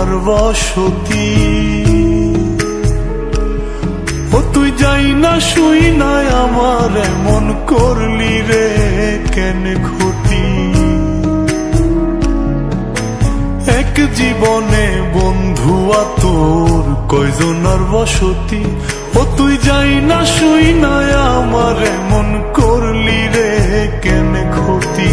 কয়জনার বসতি ও তুই যাই না শুই নাই আমার, এমন করলি রে কেন ক্ষতি? এক জীবনে বন্ধু তোর কয়জনার বসতি? ও তুই যাই না শুই নাই আমার, এমন করলি রে কেন ক্ষতি?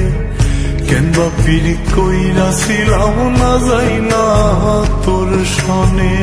কেনবা ফিরি কইরা ছিলাম না যাই না তোর সনে।